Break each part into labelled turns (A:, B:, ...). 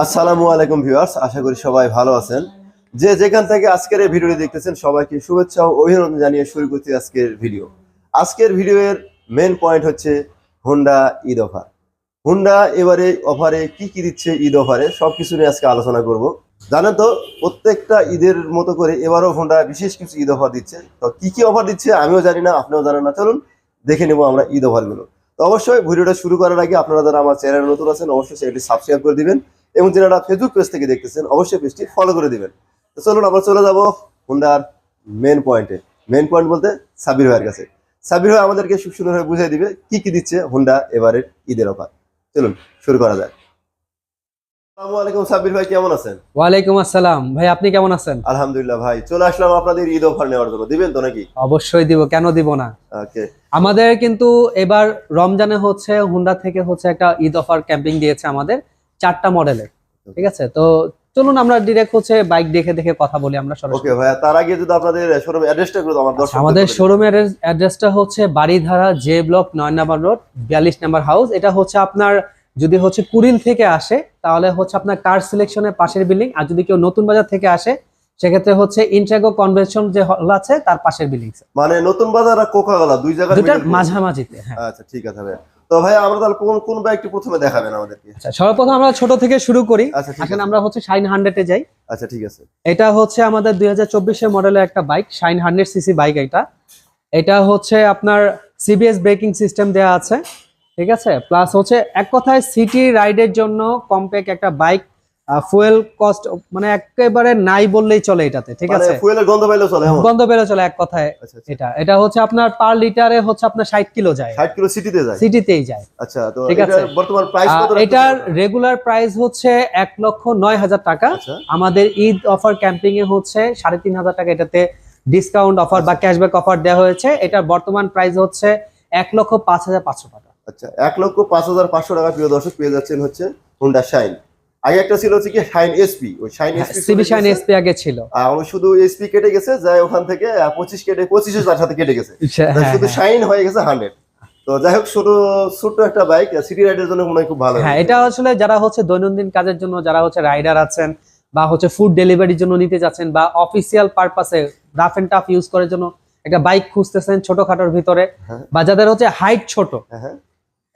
A: আসসালামু আলাইকুম ভিউয়ার্স, আশা করি সবাই ভালো আছেন। যে যেখান থেকে আজকের এই ভিডিওটি দেখতেছেন, সবাইকে শুভেচ্ছা ও অভিনন্দন জানিয়ে শুরু করছি আজকের ভিডিও। আজকের ভিডিওর মেন পয়েন্ট হচ্ছে হুন্ডা ঈদ অফার হুন্ডা এবারে অফারে কি কি দিচ্ছে ঈদ অফারে সবকিছু নিয়ে আজকে আলোচনা করব। জানেন তো, প্রত্যেকটা ঈদের মতো করে এবারও হুন্ডা বিশেষ কিছু ঈদ অফার দিচ্ছে। তো কি কি অফার দিচ্ছে আমিও জানি না, আপনিও জানেন না। চলুন, দেখে নেব আমরা ঈদ অফারগুলো তো অবশ্যই ভিডিওটা শুরু করার আগে আপনারা যারা আমার চ্যানেল নতুন আছেন, অবশ্যই চ্যানেলটি সাবস্ক্রাইব করে দিবেন। এবং যারা ফেসবুক পেজ থেকে দেখতেছেন অবশ্যই পেজটি ফলো করে দিবেন। তো চলুন আমরা চলে যাব হুন্ডার মেন পয়েন্টে মেন পয়েন্ট বলতে সাবির ভাইয়ের কাছে। সাবির ভাই আমাদেরকে খুব সুন্দরভাবে বুঝিয়ে দিবে কি কি দিচ্ছে হুন্ডা এবারের ঈদের অফার চলুন শুরু করা যাক। আলাইকুম সাবির ভাই কেমন আছেন?
B: ওয়ালাইকুম আসসালাম। ভাই আপনি কেমন আছেন?
A: আলহামদুলিল্লাহ ভাই চলে আসলাম আপনাদের ঈদ অফার নেওয়ার জন্য। দিবেন তো নাকি?
B: অবশ্যই দিব কেন দিব না?
A: ওকে।
B: আমাদের কিন্তু এবার রমজানে হচ্ছে হুন্ডা থেকে হচ্ছে একটা ঈদ অফার ক্যাম্পিং দিয়েছে আমাদের। চারটা মডেলের ঠিক আছে? তো চলুন আমরা ডিরেক্ট হচ্ছে বাইক দেখে দেখে কথা বলি আমরা সরাসরি।
A: ওকে ভাইয়া তার আগে যদি আপনাদের শোরুম অ্যাড্রেসটা করে দাও আমার দর্শক
B: আমাদের শোরুমের অ্যাড্রেসটা হচ্ছে বাড়িধারা জে ব্লক নয় নাম্বার রোড বিয়াল্লিশ নাম্বার হাউস এটা হচ্ছে আপনার যদি হচ্ছে কুড়িল থেকে আসে তাহলে হচ্ছে আপনার কার সিলেকশনের পাশের বিল্ডিং আর যদি কেউ নতুন বাজার থেকে আসে সেক্ষেত্রে হচ্ছে ইন্ট্রাগো কনভেনশন যে হল আছে তার পাশের বিল্ডিং
A: মানে নতুন বাজার আর কোকাকোলা দুই
B: দুটার মাঝামাঝিতে হ্যাঁ।
A: আচ্ছা ঠিক আছে ভাইয়া। তো ভাইয়া আমরা তাহলে কোন কোন বাইকটি প্রথমে দেখাবেন আমাদেরকে?
B: আচ্ছা সর্বপ্রথম আমরা ছোট থেকে শুরু করি।
A: আচ্ছা
B: এখন আমরা হচ্ছে শাইন হান্ড্রেড এ যাই।
A: আচ্ছা ঠিক আছে।
B: এটা হচ্ছে আমাদের দুই হাজার চব্বিশের মডেলের একটা bike Shine hundred CC bike এটা। এটা হচ্ছে আপনার সিবিএস ব্রেকিং সিস্টেম দেওয়া আছে ঠিক আছে? প্লাস হচ্ছে এক কথায় সিটি রাইডের জন্য কমপ্যাক্ট একটা বাইক ফুয়েল কস্ট মানে একেবারে নাই বললেই চলে এটাতে ঠিক
A: মানে
B: আছে?
A: ফুয়েলের গন্ধ পাইলেও চলে
B: গন্ধ চলে এক কথায়
A: আচ্ছা আচ্ছা।
B: এটা। এটা হচ্ছে আপনার পার লিটারে হচ্ছে আপনার ষাট কিলো যায়।
A: 60 কিলো সিটিতে যায়?
B: সিটিতেই যায়।
A: আচ্ছা তো
B: ঠিক আছে।
A: বর্তমান প্রাইস কত
B: এটার রেগুলার প্রাইস হচ্ছে এক লক্ষ নয় হাজার টাকা।
A: আচ্ছা।
B: আমাদের ঈদ অফার ক্যাম্পিং এ হচ্ছে সাড়ে তিন হাজার টাকা। এটাতে ডিসকাউন্ট অফার বা ক্যাশব্যাক অফার দেওয়া হয়েছে। এটার বর্তমান প্রাইস হচ্ছে এক লক্ষ পাঁচ হাজার পাঁচশো টাকা।
A: আচ্ছা এক লক্ষ পাঁচ হাজার পাঁচশো টাকা প্রিয় দর্শক পেয়ে যাচ্ছেন হচ্ছে হোন্ডা শাইন আগে একটা ছিল হচ্ছে কি শাইন এসপি ওই Shine SP
B: CB Shine SP আগে ছিল।
A: আমার শুধু এসপি কেটে গেছে যাই ওখান থেকে পঁচিশ কেটে পঁচিশে তার সাথে কেটে গেছে।
B: হ্যাঁ,
A: শুধু
B: হ্যাঁ।
A: শাইন হয়ে গেছে হান্ড্রেড। তো যাই হোক ছোট ছোট একটা বাইক সিটি রাইডের জন্য মনে হয় খুব ভালো
B: হ্যাঁ এটা আসলে যারা হচ্ছে দৈনন্দিন কাজের জন্য যারা হচ্ছে রাইডার আছেন বা হচ্ছে ফুড ডেলিভারির জন্য নিতে যাচ্ছেন বা অফিসিয়াল পারপাসে রাফ এন্ড টাফ ইউজ করার জন্য একটা বাইক খুঁজতেছেন ছোটখাটোর ভিতরে
A: হ্যাঁ।
B: বা যাদের হচ্ছে হাইট ছোট
A: হ্যাঁ হ্যাঁ।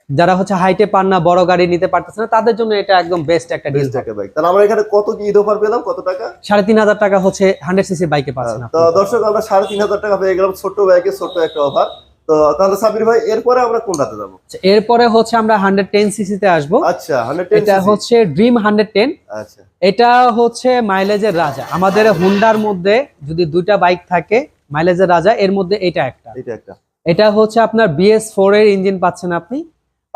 B: যারা হচ্ছে হাইটে পান না বড় গাড়ি নিতে পারতেছে না তাদের জন্য এটা একদম বেস্ট একটা ডিল
A: একটা বাইক তাহলে আমরা এখানে কত কি অফার পেলাম? কত টাকা?
B: সাড়ে তিন হাজার টাকা হচ্ছে হান্ড্রেড সিসি বাইকে পাচ্ছেন
A: তো দর্শক আমরা সাড়ে তিন হাজার টাকা পেয়ে গেলাম ছোট্ট বাইকে ছোট্ট একটা অফার তো তাহলে সাবির ভাই এরপরে আমরা কোনটাতে যাব?
B: আচ্ছা, এরপরে হচ্ছে আমরা হান্ড্রেড টেন সিসিতে আসব।
A: আচ্ছা হান্ড্রেড
B: এটা হচ্ছে ড্রিম হান্ড্রেড টেন
A: আচ্ছা।
B: এটা হচ্ছে মাইলেজের রাজা। আমাদের হুন্ডার মধ্যে যদি দুইটা বাইক থাকে মাইলেজের রাজা এর মধ্যে এটা একটা।
A: এটা একটা।
B: এটা হচ্ছে আপনার বিএস ফোর এর ইঞ্জিন পাচ্ছেন আপনি।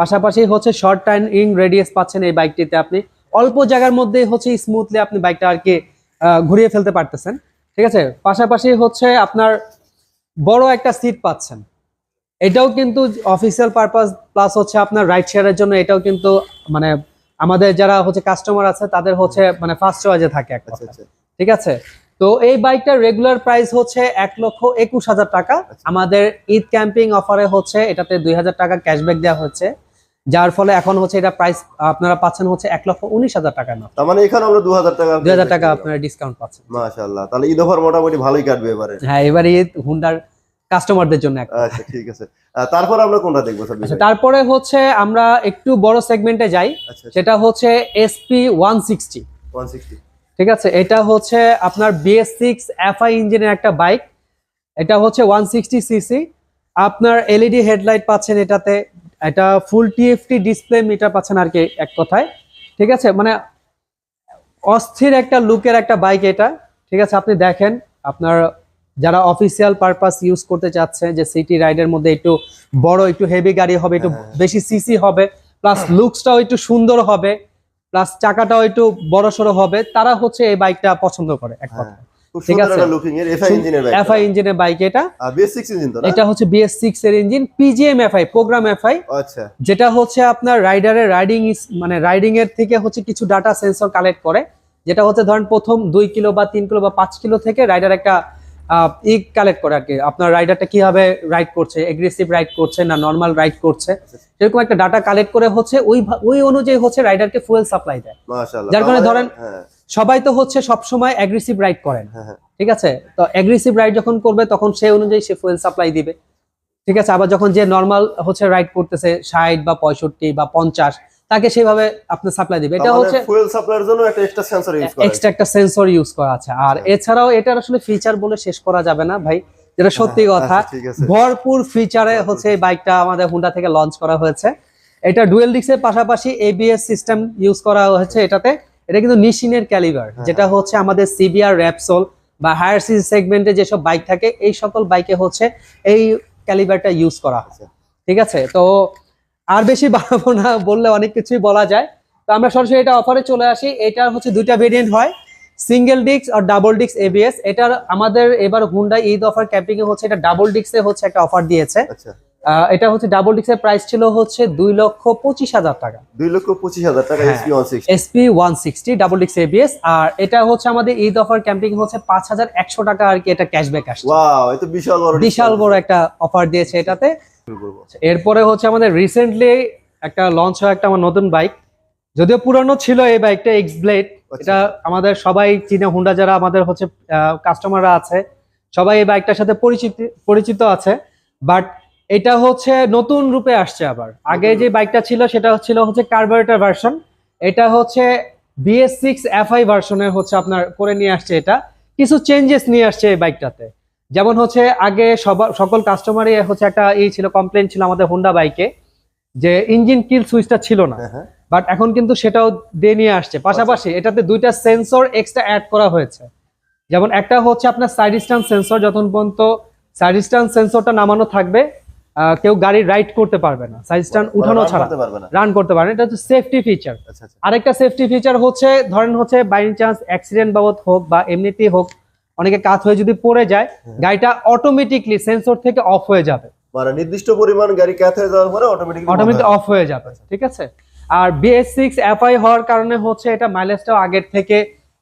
B: পাশাপাশি হচ্ছে শর্ট টাইম ইং রেডিয়াস পাচ্ছেন এই বাইকটিতে আপনি। অল্প জায়গার মধ্যে হচ্ছে স্মুথলি আপনি বাইকটা আর কি ঘুরিয়ে ফেলতে পারতেছেন। ঠিক আছে? পাশাপাশি হচ্ছে আপনার বড় একটা সিট পাচ্ছেন। এটাও কিন্তু অফিসিয়াল পারপাস প্লাস হচ্ছে আপনার রাইড শেয়ারের জন্য এটাও কিন্তু মানে আমাদের যারা হচ্ছে কাস্টমার আছে তাদের হচ্ছে মানে ফার্স্ট চয়েজে থাকে এক
A: আচ্ছা। আচ্ছা।
B: ঠিক আছে? তো এই বাইকটার রেগুলার প্রাইস হচ্ছে এক লক্ষ একুশ হাজার টাকা।
A: আচ্ছা।
B: আমাদের ঈদ ক্যাম্পিং অফারে হচ্ছে এটাতে দুই হাজার টাকা ক্যাশব্যাক দেওয়া হচ্ছে। যার ফলে এখন হচ্ছে এটা প্রাইস আপনারা পাচ্ছেন হচ্ছে এক লক্ষ উনিশ হাজার টাকা না
A: তার মানে এখানে আমরা দু হাজার টাকা
B: দুই হাজার টাকা আপনারা ডিসকাউন্ট পাচ্ছেন।
A: মাশাআল্লাহ তাহলে ঈদ অফার মোটামুটি ভালোই কাটবে এবারে।
B: হ্যাঁ এবারে ঈদ হুন্ডার কাস্টমারদের জন্য একটা
A: আচ্ছা ঠিক আছে। তারপর আমরা কোনটা দেখব সাবির
B: আচ্ছা তারপরে হচ্ছে আমরা একটু বড় সেগমেন্টে যাই।
A: আচ্ছা
B: সেটা হচ্ছে SP one sixty
A: one sixty
B: ঠিক আছে এটা হচ্ছে আপনার বিএস সিক্স এফআই ইঞ্জিনের একটা বাইক এটা হচ্ছে ওয়ান সিক্সটি সিসি আপনার এলইডি হেডলাইট পাচ্ছেন এটাতে। এটা ফুল টিএফটি ডিসপ্লে মিটার পাচ্ছেন আর কি এক কথায়। ঠিক আছে? মানে অস্থির একটা লুকের একটা বাইক এটা। ঠিক আছে? আপনি দেখেন আপনার যারা অফিসিয়াল পারপাস ইউজ করতে চাচ্ছে যে সিটি রাইডের মধ্যে একটু বড় একটু হেভি গাড়ি হবে একটু
A: হ্যাঁ।
B: বেশি সিসি হবে প্লাস লুকসটাও একটু সুন্দর হবে প্লাস চাকাটাও একটু বড় সড়ো হবে তারা হচ্ছে এই বাইকটা পছন্দ করে এক কথা ঠিক আছে।
A: এফআই ইঞ্জিনের বাইক
B: এফআই ইঞ্জিনের বাইক এটা।
A: আর ইঞ্জিন তো
B: এটা হচ্ছে বিএস সিক্স এর engine PGM FI program FI
A: আচ্ছা।
B: যেটা হচ্ছে আপনার রাইডারের রাইডিং মানে রাইডিং এর থেকে হচ্ছে কিছু ডাটা সেন্সর কালেক্ট করে। যেটা হচ্ছে ধরেন প্রথম দুই কিলো বা তিন কিলো বা পাঁচ কিলো থেকে রাইডার একটা ই কালেক্ট করে আর কি। আপনার রাইডারটা কীভাবে রাইড করছে এগ্রেসিভ রাইড করছে না নর্মাল রাইড করছে। এরকম একটা ডাটা কালেক্ট করে হচ্ছে ওই ওই অনুযায়ী হচ্ছে রাইডারকে ফুয়েল সাপ্লাই দেয়। যার কারণে ধরেন-
A: হ্যাঁ।
B: সবাই তো হচ্ছে সবসময় অ্যাগ্রেসিভ রাইড করেন।
A: হ্যাঁ হ্যাঁ।
B: ঠিক আছে? তো অ্যাগ্রেসিভ রাইড যখন করবে তখন সেই অনুযায়ী সে ফুয়েল সাপ্লাই দিবে। ঠিক আছে? আবার যখন যে নর্মাল হচ্ছে রাইড করতেছে ষাট বা পঁয়ষট্টি বা পঞ্চাশ তাকে সেভাবে আপনার সাপ্লাই দিবে। এটা হচ্ছে
A: ফুয়েল সাপ্লাইয়ের জন্য একটা এক্সট্রা সেন্সর ইউজ করা
B: এক্সট্রা একটা সেন্সর ইউজ করা আছে। আর
A: আচ্ছা।
B: এছাড়াও এটার আসলে ফিচার বলে শেষ করা যাবে না ভাই। যেটা সত্যি কথা
A: আচ্ছা, আছে।
B: ভরপুর ফিচারে হচ্ছে এই বাইকটা আমাদের হুন্ডা থেকে লঞ্চ করা হয়েছে। এটা ডুয়েল ডিক্সের পাশাপাশি এবিএস সিস্টেম ইউজ করা হয়েছে এটাতে। এটা কিন্তু নিশিনের ক্যালিবার
A: হ্যাঁ।
B: যেটা হচ্ছে আমাদের সিবিআর র্যাপসোল বা হায়ার সিজি সেগমেন্টে যেসব বাইক থাকে এই সকল বাইকে হচ্ছে এই ক্যালিবারটা ইউজ করা হয়।
A: আচ্ছা।
B: ঠিক আছে? তো আর বেশি বাড়াবো না বললে অনেক কিছুই বলা যায়। তো আমরা সরাসরি এটা অফারে চলে আসি। এটার হচ্ছে দুইটা ভেরিয়েন্ট হয় সিঙ্গেল ডিস্ক আর ডাবল ডিস্ক এবিএস এটার আমাদের এবার হুন্ডা ঈদ অফার ক্যাম্পিং এ হচ্ছে এটা ডাবল ডিস্কে হচ্ছে একটা অফার দিয়েছে।
A: আচ্ছা।
B: এটা হচ্ছে ডাবল ডিস্কের প্রাইস ছিল হচ্ছে দুই লক্ষ পঁচিশ হাজার টাকা।
A: দুই লক্ষ পঁচিশ হাজার টাকা। SP one
B: sixty double disc ABS আর এটা হচ্ছে আমাদের ঈদ অফার ক্যাম্পিং হচ্ছে পাঁচ হাজার একশো টাকা আর কি এটা ক্যাশব্যাক আসছে।
A: বিশাল বড়
B: বিশাল বড় একটা অফার দিয়েছে এটাতে। এরপরে হচ্ছে আমাদের রিসেন্টলি একটা লঞ্চ হয় একটা আমার নতুন বাইক যদিও পুরানো ছিল এই বাইকটা এক্স ব্লেড। এটা আমাদের সবাই চিনে হুন্ডা যারা আমাদের হচ্ছে কাস্টমাররা আছে সবাই এই বাইকটার সাথে পরিচিত পরিচিত আছে। বাট এটা হচ্ছে নতুন রূপে আসছে আবার। আগে যে বাইকটা ছিল সেটা ছিল হচ্ছে কার্বোরেটর ভার্সন এটা হচ্ছে বিএস সিক্স এফআই ভার্সনের হচ্ছে আপনার করে নিয়ে আসছে এটা। কিছু চেঞ্জেস নিয়ে আসছে এই বাইকটাতে। যেমন হচ্ছে আগে সবার সকল কাস্টমারই হচ্ছে একটা এই ছিল কমপ্লেন ছিল আমাদের হোন্ডা বাইকে যে ইঞ্জিন কিল সুইচটা ছিল না।
A: হ্যাঁ হ্যাঁ।
B: বাট এখন কিন্তু সেটাও দিয়ে নিয়ে আসছে। পাশাপাশি এটাতে দুইটা সেন্সর এক্সট্রা অ্যাড করা হয়েছে। যেমন একটা হচ্ছে আপনার সাইড সেন্সর যতক্ষণ পর্যন্ত সাইড সেন্সরটা নামানো থাকবে কেউ গাড়ি রাইড করতে পারবে না সাইড স্ট্যান্ড উঠানো ছাড়া। রান করতে পারবে এটা হচ্ছে সেফটি ফিচার
A: আচ্ছা আচ্ছা।
B: আরেকটা সেফটি ফিচার হচ্ছে ধরেন হচ্ছে বাই চান্স অ্যাক্সিডেন্ট বাবদ হোক বা এমনিতেই হোক অনেকে কাজ হয়ে যদি পড়ে যায়
A: হ্যাঁ।
B: গাড়িটা অটোমেটিকলি সেন্সর থেকে অফ হয়ে যাবে।
A: মানে নির্দিষ্ট পরিমাণ গাড়ি ক্যাথ হয়ে যাওয়ার পরে অটোমেটিক
B: অটোমেটিক অফ হয়ে যাবে। ঠিক আছে? আর বিএস সিক্স এফআই হওয়ার কারণে হচ্ছে এটা মাইলেজটাও আগের থেকে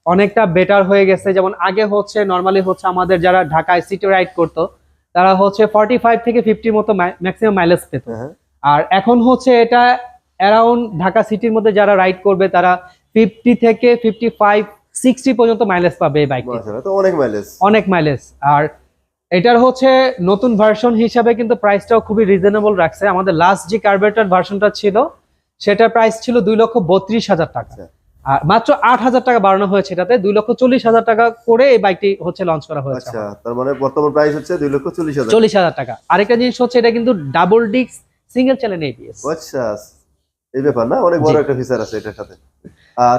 B: অনেকটা বেটার হয়ে গেছে। যেমন আগে হচ্ছে নর্মালি হচ্ছে আমাদের যারা ঢাকায় সিটি রাইড করতো তারা হচ্ছে ফর্টি ফাইভ থেকে ফিফটির মতো ম্যাক্সিমাম মাইলেজ পেত।
A: হ্যাঁ।
B: আর এখন হচ্ছে এটা অ্যারাউন্ড ঢাকা সিটির মধ্যে যারা রাইড করবে তারা ফিফটি থেকে ফিফটি ফাইভ সিক্সটি পর্যন্ত মাইলেজ পাবে এই বাইকটি
A: তো অনেক মাইলেজ
B: অনেক মাইলেজ আর এটার হচ্ছে নতুন ভার্সন হিসাবে কিন্তু প্রাইসটাও খুবই রিজনেবল রাখছে। আমাদের লাস্ট যে কার্বেটার ভার্সনটা ছিল সেটার প্রাইস ছিল দুই লক্ষ বত্রিশ হাজার টাকা।
A: আচ্ছা।
B: আর মাত্র আট হাজার টাকা বাড়ানো হয়েছে এটাতে। দুই লক্ষ চল্লিশ হাজার টাকা করে এই বাইকটি হচ্ছে লঞ্চ করা হয়েছে।
A: আচ্ছা তার মানে বর্তমান প্রাইস হচ্ছে দুই লক্ষ চল্লিশ হাজার
B: চল্লিশ হাজার টাকা। আরেকটা জিনিস হচ্ছে এটা কিন্তু double disc single channel ABS
A: আচ্ছা এই ব্যাপার না? অনেক বড় একটা ফিচার আছে এটার সাথে।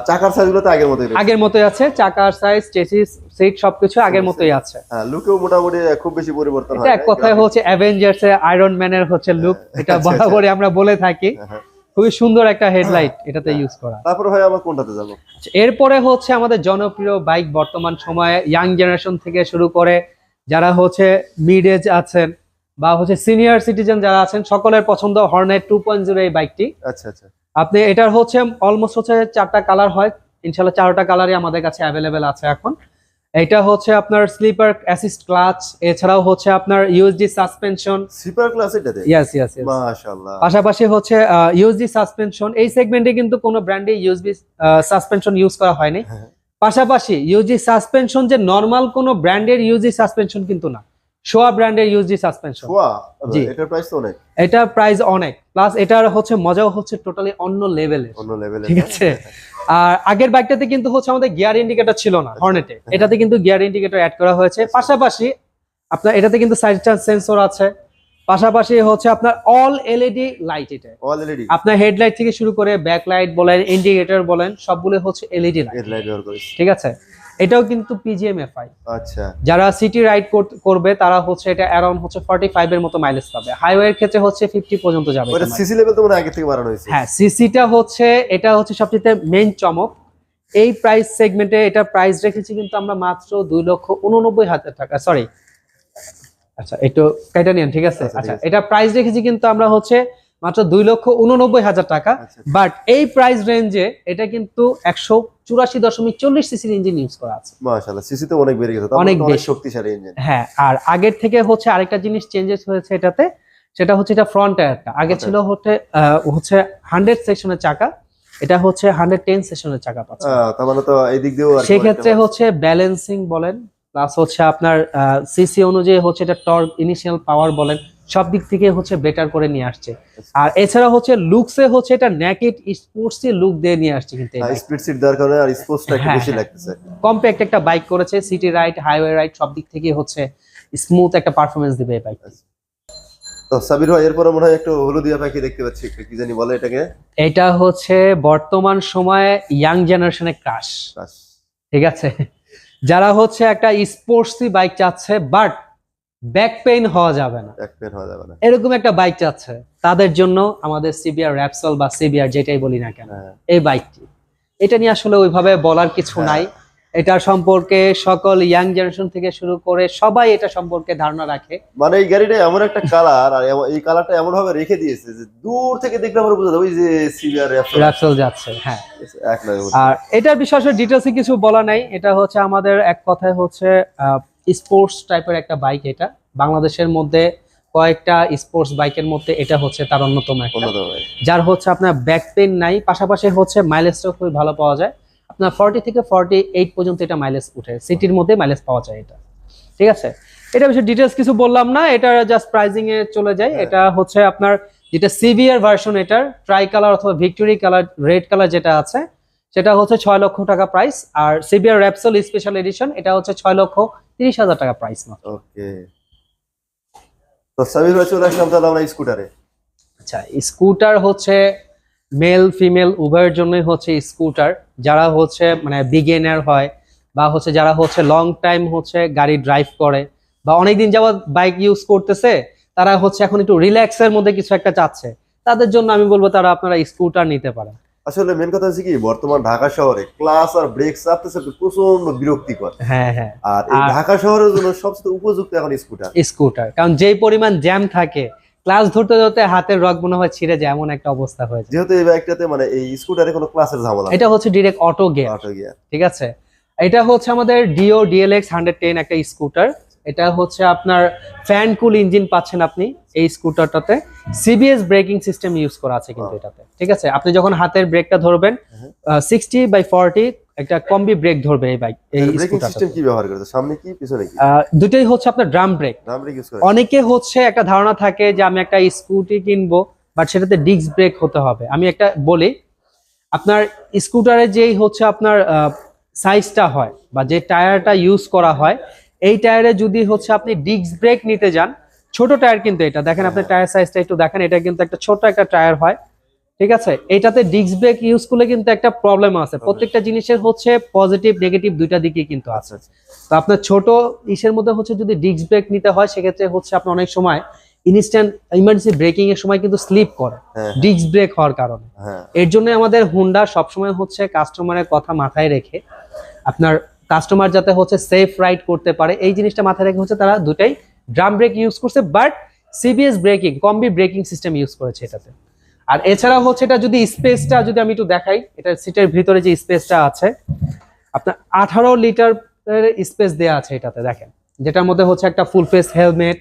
A: চাকার সাইজগুলো তো আগের মতোই
B: আগের মতোই আছে চাকার সাইজ চেসিস সিট সবকিছু আগের মতোই আছে।
A: হ্যাঁ লুকেও মোটামুটি খুব বেশি পরিবর্তন হয়
B: এক কথায় হচ্ছে অ্যাভেঞ্জার্স এর আয়রন ম্যানের হচ্ছে লুক এটা
A: আচ্ছা, আচ্ছা।
B: বরাবরই আমরা বলে থাকি।
A: হ্যাঁ,
B: খুবই সুন্দর একটা হেডলাইট এটাতে ইউজ করা।
A: তারপরে ভাই আমরা কোনটাতে যাব?
B: আচ্ছা, এরপরে হচ্ছে আমাদের জনপ্রিয় বাইক বর্তমান সময়ে ইয়াং জেনারেশন থেকে শুরু করে যারা হচ্ছে মিড এজ আছেন বা হচ্ছে সিনিয়র সিটিজেন যারা আছেন সকলের পছন্দ হর্নেট টু পয়েন্ট জিরো এই বাইকটি।
A: আচ্ছা আচ্ছা।
B: আপনি এটার হচ্ছে অলমোস্ট হচ্ছে চারটা কালার হয়। ইনশাল্লাহ চারটা কালারই আমাদের কাছে অ্যাভেলেবেল আছে এখন। এটা হচ্ছে আপনার স্লিপার অ্যাসিস্ট ক্লাচ এছাড়াও হচ্ছে আপনার ইউএসডি সাসপেনশন।
A: সুপার ক্লাস এটাতে
B: ইয়াস ইয়াস ইয়াস
A: মাশাআল্লাহ।
B: পাশাপাশি হচ্ছে ইউএসডি সাসপেনশন। এই সেগমেন্টে কিন্তু কোনো ব্র্যান্ডে ইউএসবি সাসপেনশন ইউজ করা হয়নি।
A: হ্যাঁ।
B: পাশাপাশি ইউজি সাসপেনশন যে নর্মাল কোনো ব্র্যান্ডের ইউজি সাসপেনশন কিন্তু না। শোয়া ব্র্যান্ডের ইউজি সাসপেনশন। জি।
A: এটার প্রাইস তো অনেক।
B: এটা প্রাইস অনেক। প্লাস এটার হচ্ছে মজাও হচ্ছে টোটালি অন্য লেভেলের
A: অন্য লেভেলে
B: ঠিক আছে? আর আগের বাইকটাতে কিন্তু হচ্ছে আমাদের গিয়ার ইন্ডিকেটর ছিল না
A: আচ্ছা।
B: হর্নেটে এটাতে কিন্তু গিয়ার ইন্ডিকেটর অ্যাড করা হয়েছে। পাশাপাশি আপনার এটাতে কিন্তু সাইড চার্জ সেন্সর আছে। পাশাপাশি হচ্ছে আপনার অল এলইডি লাইট এটা।
A: অলরেডি
B: আপনার হেডলাইট থেকে শুরু করে ব্যাক লাইট বলেন ইন্ডিকেটর বলেন সবগুলো হচ্ছে এলইডি লাইট ঠিক আছে? এটাও কিন্তু পিজিএমএফআই
A: আচ্ছা।
B: যারা সিটি রাইড করবে তারা হচ্ছে এটা অ্যারাউন্ড হচ্ছে ফর্টি ফাইভ এর মতো মাইলেজ পাবে। হাইওয়ের ক্ষেত্রে হচ্ছে ফিফটি পর্যন্ত যাবে এটা
A: সিসি লেভেল তো মনে আগে থেকে বাড়ানো হয়েছে।
B: হ্যাঁ সিসিটা হচ্ছে এটা হচ্ছে সবচেয়ে মেইন চমক। এই প্রাইস সেগমেন্টে এটা প্রাইস রেখেছি কিন্তু আমরা মাত্র দুই লক্ষ উননব্বই হাজার টাকা সরি আচ্ছা একটু কেটে নিন ঠিক আছে?
A: আচ্ছা,
B: আচ্ছা। এটা প্রাইস রেখেছি কিন্তু আমরা হচ্ছে মাত্র দুই লক্ষ উননব্বই হাজার টাকা।
A: আচ্ছা
B: বাট এই প্রাইস রেঞ্জে এটা কিন্তু একশো চুরাশি দশমিক চল্লিশ সিসির ইঞ্জিন ইউজ করা আছে।
A: মাশাআল্লাহ সিসি তো অনেক বেড়ে গেছে
B: অনেক বেশি।
A: শক্তিশালী ইঞ্জিন
B: হ্যাঁ আর আগের থেকে হচ্ছে আরেকটা জিনিস চেঞ্জেস হয়েছে এটাতে সেটা হচ্ছে এটা ফ্রন্ট টায়ারটা আগে
A: আচ্ছা।
B: ছিল হচ্ছে হচ্ছে হান্ড্রেড সেকশনের চাকা এটা হচ্ছে হান্ড্রেড টেন সেকশনের চাকা পাচ্ছে
A: তার মানে তো এই দিক দিয়েও
B: সেক্ষেত্রে হচ্ছে ব্যালেন্সিং বলেন প্লাস হচ্ছে আপনার সিসি অনুযায়ী হচ্ছে এটা টর্ক ইনিশিয়াল পাওয়ার বলেন সব দিক থেকে হচ্ছে বেটার করে নিয়ে আসছে। আর এছাড়া হচ্ছে লুকসে হচ্ছে এটা ন্যাকেট স্পোর্টসি লুক দিয়ে নিয়ে আসছে কিন্তু
A: স্পিড সিট দেওয়ার কারণে আর স্পোর্টসটা একটু
B: হ্যাঁ,
A: বেশি
B: হ্যাঁ।
A: লাগতেছে।
B: কম্প্যাক্ট একটা বাইক করেছে সিটি রাইড হাইওয়ে রাইড সব দিক থেকে হচ্ছে স্মুথ একটা পারফরমেন্স দিবে এই বাইক
A: তো সাবির ভাই এরপরে মনে হয় একটু হলুদিয়া পাখি দেখতে পাচ্ছি একটু কি জানি বলে এটাকে।
B: এটা হচ্ছে বর্তমান সময়ে ইয়াং জেনারেশনের ক্রাশ। ঠিক আছে? যারা হচ্ছে একটা স্পোর্টসি বাইক চাচ্ছে বাট ব্যাক পেইন হওয়া যাবে না।
A: ব্যাক পেইন হওয়া যাবে না।
B: এরকম একটা বাইক চাচ্ছে তাদের জন্য আমাদের সিবিআর র্যাপসল বা সিবিআর যেটাই বলি না কেন
A: হ্যাঁ।
B: এই বাইকটি এটা নিয়ে আসলে ওইভাবে বলার কিছু
A: হ্যাঁ।
B: নাই। এটা সম্পর্কে সকল ইয়াং জেনারেশন থেকে শুরু করে সবাই এটা সম্পর্কে ধারণা রাখে।
A: মানে এই গাড়িটা এমন একটা কালার আর এই কালারটা এমন ভাবে রেখে দিয়েছে যে দূর থেকে দেখলে আমরা বোঝা যাবে ওই যে সিভিআর
B: র্যাপসল যাচ্ছে হ্যাঁ। আর এটার বিষয়ে ডিটেলসে কিছু বলা নাই। এটা হচ্ছে আমাদের এক কথায় হচ্ছে স্পোর্টস টাইপের একটা বাইক এটা। বাংলাদেশের মধ্যে কয়েকটা স্পোর্টস বাইকের মধ্যে এটা হচ্ছে তার অন্যতম একটা। যার হচ্ছে আপনার ব্যাক পেন নাই পাশাপাশি হচ্ছে মাইলেজটাও খুবই ভালো পাওয়া যায়। আপনার ফর্টি থেকে ফর্টি এইট পর্যন্ত এটা মাইলেজ উঠে। সিটির মধ্যে মাইলেজ পাওয়া যায় এটা। ঠিক আছে? এটা বিষয়ে ডিটেলস কিছু বললাম না এটা জাস্ট প্রাইজিং এ চলে যায়
A: হ্যাঁ।
B: এটা হচ্ছে আপনার যেটা সিভিয়ার ভার্সন এটার ট্রাই কালার অথবা ভিক্টোরি কালার রেড কালার যেটা আছে সেটা হচ্ছে ছয় লক্ষ টাকা প্রাইস আর সিভিয়ার র্যাপসল স্পেশাল এডিশন এটা হচ্ছে ছয় লক্ষ তিরিশ হাজার টাকা প্রাইস মাত্র।
A: ওকে। তো সাবির ভাই চলে আসলাম তাহলে আমরা স্কুটারে
B: আচ্ছা স্কুটার হচ্ছে মেল ফিমেল উভয়ের জন্যই হচ্ছে স্কুটার যারা হচ্ছে মানে বিগেনার হয় বা হচ্ছে যারা হচ্ছে লং টাইম হচ্ছে গাড়ি ড্রাইভ করে বা অনেকদিন যাবত বাইক ইউজ করতেছে তারা হচ্ছে এখন একটু রিল্যাক্সের মধ্যে কিছু একটা চাচ্ছে। তাদের জন্য আমি বলব তারা আপনারা স্কুটার নিতে পারেন।
A: আসলে মেন কথা হচ্ছে কি বর্তমান ঢাকা শহরে ক্লাস আর ব্রেক চাপতেছে প্রচণ্ড বিরক্তিকর।
B: হ্যাঁ হ্যাঁ।
A: আর এই
B: আর-
A: ঢাকা শহরের জন্য সবচেয়ে উপযুক্ত এখন স্কুটার
B: স্কুটার কারণ যেই পরিমাণ জ্যাম থাকে ক্লাস ধরতে ধরতে হাতের রগ মনে হয় ছিঁড়ে যায় এমন একটা অবস্থা হয়ে যায়।
A: যেহেতু এই বাইকটাতে মানে এই স্কুটারে কোনো ক্লাসের ঝামেলা
B: এটা হচ্ছে direct auto gear
A: auto gear
B: ঠিক আছে? এটা হচ্ছে আমাদের ডিও ডিএলএক্স হান্ড্রেড টেন একটা স্কুটার। এটা হচ্ছে আপনার ফ্যান কুল ইঞ্জিন পাচ্ছেন আপনি এই স্কুটারটাতে। সিবিএস ব্রেকিং সিস্টেম ইউজ করা আছে কিন্তু এটাতে। ঠিক আছে? আপনি যখন হাতের ব্রেকটা ধরবেন সিক্সটি বাই ফর্টি একটা কম্বি ব্রেক ধরবে এই বাইক এই
A: ব্রেকিং সিস্টেম কি ব্যবহার করেছে সামনে কি পিছনে কি?
B: দুটোই হচ্ছে আপনার drum brake
A: drum brake use করে
B: অনেকে হচ্ছে একটা ধারণা থাকে যে আমি একটা স্কুটি কিনবো বাট সেটাতে ডিস্ক ব্রেক হতে হবে। আমি একটা বলি আপনার স্কুটারে যেই হচ্ছে আপনার সাইজটা হয় বা যে টায়ারটা ইউজ করা হয় এই টায়ারে যদি হচ্ছে আপনি ডিস্ক ব্রেক নিতে যান ছোট টায়ার কিন্তু এটা। দেখেন আপনি টায়ার সাইজটা একটু দেখেন এটা কিন্তু একটা ছোট একটা টায়ার হয়। ঠিক আছে? এটাতে ডিস্ক ব্রেক ইউজ করলে কিন্তু একটা প্রবলেম আছে। প্রত্যেকটা জিনিসের হচ্ছে পজিটিভ নেগেটিভ দুইটা দিকেই কিন্তু আছে
A: আচ্ছা আচ্ছা
B: তো আপনার ছোট ইসের মধ্যে হচ্ছে যদি ডিস্ক ব্রেক নিতে হয় সেক্ষেত্রে হচ্ছে আপনার অনেক সময় ইনস্ট্যান্ট ইমার্জেন্সি ব্রেকিং এর সময় কিন্তু স্লিপ করে।
A: হ্যাঁ
B: ডিস্ক ব্রেক হওয়ার কারণে।
A: হ্যাঁ।
B: এর জন্য আমাদের হুন্ডা সবসময় হচ্ছে কাস্টমারের কথা মাথায় রেখে আপনার কাস্টমার যাতে হচ্ছে সেফ রাইড করতে পারে এই জিনিসটা মাথায় রেখে হচ্ছে তারা দুটাই ড্রাম ব্রেক ইউজ করছে but CBS braking combi braking system use করেছে এটাতে। আর এছাড়া হচ্ছে এটা যদি স্পেসটা যদি আমি একটু দেখাই এটা সিটের ভিতরে যে স্পেসটা আছে আপনার আঠারো লিটার স্পেস দেওয়া আছে এটাতে দেখেন। যেটার মধ্যে হচ্ছে একটা ফুল ফেস হেলমেট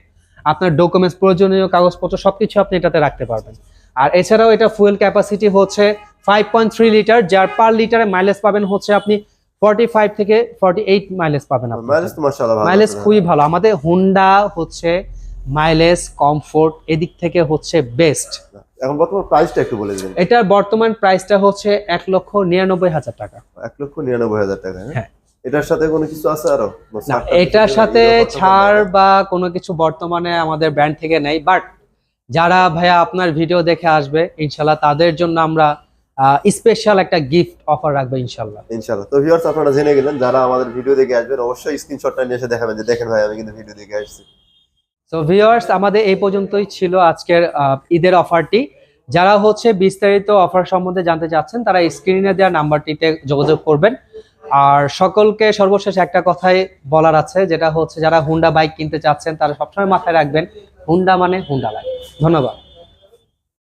B: আপনার ডকুমেন্টস প্রয়োজনীয় কাগজপত্র সবকিছু আপনি এটাতে রাখতে পারবেন। আর এছাড়াও এটা ফুয়েল ক্যাপাসিটি হচ্ছে ফাইভ পয়েন্ট থ্রি লিটার যার পার লিটারে মাইলেজ পাবেন হচ্ছে আপনি ফর্টি ফাইভ থেকে ফর্টি এইট মাইলেজ পাবেন
A: মাইলেজ
B: খুবই ভালো। আমাদের হুন্ডা হচ্ছে মাইলেজ কমফোর্ট এদিক থেকে হচ্ছে বেস্ট।
A: এখন বর্তমান প্রাইসটা একটু বলে দিবেন।
B: এটার বর্তমান প্রাইসটা হচ্ছে এক লক্ষ নিরানব্বই হাজার টাকা।
A: এক লক্ষ নিরানব্বই হাজার টাকা হ্যাঁ?
B: হ্যাঁ।
A: এটার সাথে কোনো কিছু আছে
B: আরও? এটার সাথে ছাড় বা কোনো কিছু বর্তমানে আমাদের ব্র্যান্ড থেকে নেই বাট যারা ভাইয়া আপনার ভিডিও দেখে আসবে ইনশাল্লাহ তাদের জন্য আমরা স্পেশাল একটা গিফট অফার রাখব ইনশাল্লাহ।
A: ইনশাআল্লাহ তো ভিউয়ার্স আপনারা জেনে গেলেন যারা আমাদের ভিডিও দেখে আসবেন অবশ্যই স্ক্রিনশটটা নিয়ে এসে দেখাবেন যে দেখেন ভাই আমি কিন্তু ভিডিও দেখে আসছি।
B: তো ভিওয়ার্স আমাদের এই পর্যন্তই ছিল আজকের ঈদের অফারটি যারা হচ্ছে বিস্তারিত অফার সম্বন্ধে জানতে চাচ্ছেন, তারা স্ক্রিনে দেওয়া নাম্বারটিতে যোগাযোগ করবেন। আর সকলকে সর্বশেষ একটা কথাই বলার আছে, যেটা হচ্ছে যারা হুন্ডা বাইক কিনতে চাচ্ছেন, তারা সবসময় মাথায় রাখবেন হুন্ডা মানে হুন্ডা বাইক ধন্যবাদ।